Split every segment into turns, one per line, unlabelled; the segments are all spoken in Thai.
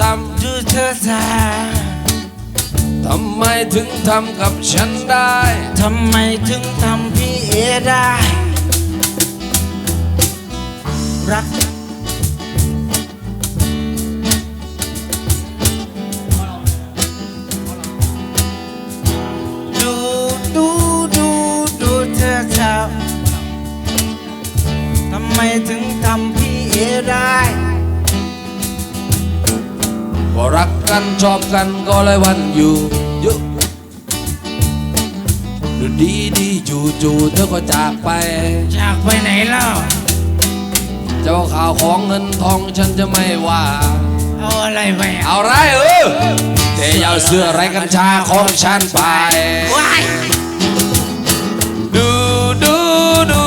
ท
ดูเธอทำ
ทำไมถึงทำกับฉันได้
ทำไมถึงทำพี่เอได้ รักดูดูดูดูเธอทำทำไมถึงทำพี่เอได้
ก็รักกันชอบกันก็เลยวันอยู่ยุดูดีดีจู่จู่ๆเธอก็จากไป
จากไปไหนแล้ว
เจ้าข่าวของเงินทองฉันจะไม่ว่า
เอาอะไรไปเอา
เอาไรเออแต่อย่าเอาเสื้อไรกัญชาของฉันไป
ว้าย
ดูดูดู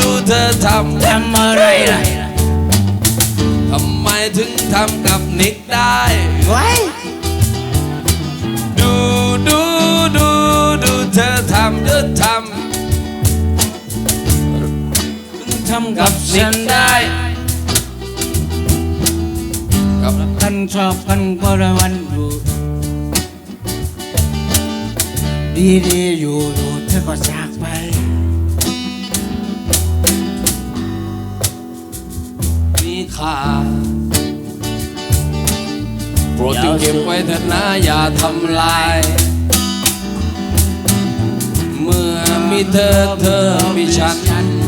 ดูเธอท
ทำอะไรล่ะำ
ทำไมถึงทำกับำำ
กั
กั
บบ
นิ
ฉั
ก
น
ได้ กับ
กันชอบกันก็ระวันอยู่ดีดีๆอยู่อยู่เธอก็จากไป
มีค่าโปรดจึงเก็บไว้เถิดนะอย่าทำลาย เมื่อมีเธอเธอมีฉัน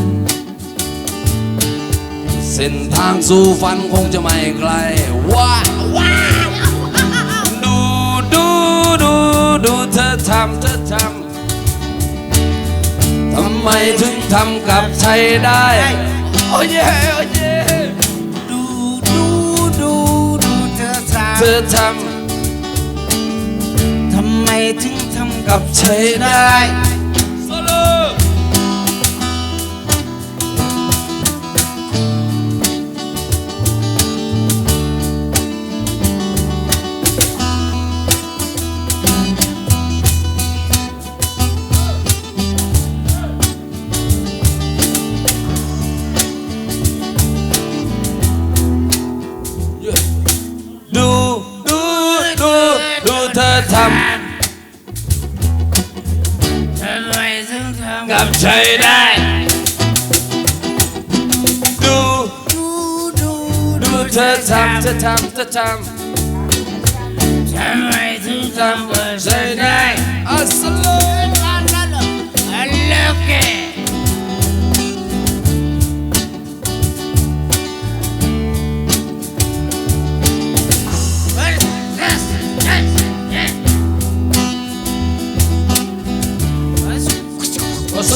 เส้นทางสู่ฝันคงจะไม่ไกลว้าว้าดูดูดูดูเธอทำเธอทำทำไมถึงทำกับใครได้ โอ้ยเย่โอ้ยเย่
ดูดูดูดูเธอท
เธอทำ
ทำไมถึงทำำกั
กั
บบ
ใครได้ ดูเธอท
ทำไมถึงทำำ
กับใครได้ ดู
ดูดู
ดูเธอทำเธอทำเธอท
ทำไมถึงำทำ
ทำ
กั
กั
บบ
ใค
ฉั
ร
น
ได้